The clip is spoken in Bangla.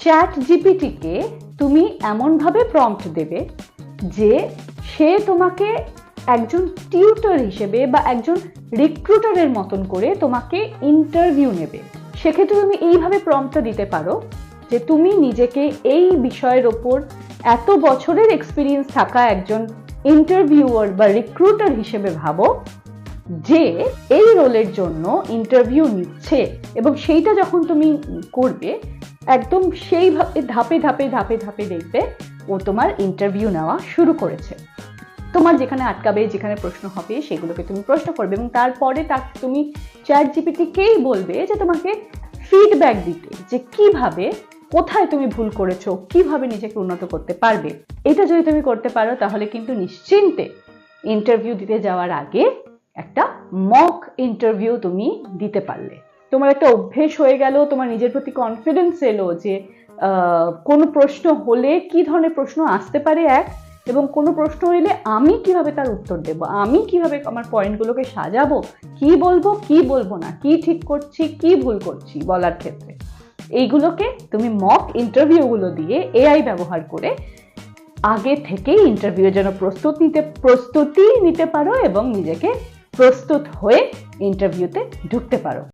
চ্যাট জিপিটিকে তুমি এমনভাবে প্রম্পট দেবে যে সে তোমাকে একজন টিউটর হিসেবে বা একজন রিক্রুটারের মতন করে তোমাকে ইন্টারভিউ নেবে। সেক্ষেত্রে তুমি এইভাবে প্রম্পটটা দিতে পারো যে তুমি নিজেকে এই বিষয়ের ওপর এত বছরের এক্সপিরিয়েন্স থাকা একজন ইন্টারভিউয়ার বা রিক্রুটার হিসেবে ভাবো যে এই রোলের জন্য ইন্টারভিউ নিচ্ছে এবং সেইটা যখন তুমি করবে একদম সেইভাবে ধাপে ধাপে ধাপে ধাপে দেখবে ও তোমার ইন্টারভিউ নেওয়া শুরু করেছে। তোমার যেখানে আটকাবে, যেখানে প্রশ্ন হবে, সেগুলোকে তুমি প্রশ্ন করবে এবং তারপরে তার, তুমি চ্যাট জিপিটিকেই বলবে যে তোমাকে ফিডব্যাক দিতে যে কীভাবে, কোথায় তুমি ভুল করেছ, কীভাবে নিজেকে উন্নত করতে পারবে। এটা যদি তুমি করতে পারো, তাহলে কিন্তু নিশ্চিন্তে ইন্টারভিউ দিতে যাওয়ার আগে একটা মক ইন্টারভিউ তুমি দিতে পারলে। তোমার একটা অভ্যেস হয়ে গেল, তোমার নিজের প্রতি কনফিডেন্স এলো যে কোনো প্রশ্ন হলে কি ধরনের প্রশ্ন আসতে পারে এক, এবং কোনো প্রশ্ন এলে আমি কীভাবে তার উত্তর দেব? আমি কীভাবে আমার পয়েন্টগুলোকে সাজাবো? কি বলব কি বলব না? কি ঠিক করছি, কি ভুল করছি বলার ক্ষেত্রে? এইগুলোকে তুমি মক ইন্টারভিউগুলো দিয়ে এআই ব্যবহার করে আগে থেকেই ইন্টারভিউয়ের জন্য প্রস্তুত নিতে, প্রস্তুতি নিতে পারো এবং নিজেকে প্রস্তুত হয়ে ইন্টারভিউতে ঢুকতে পারো।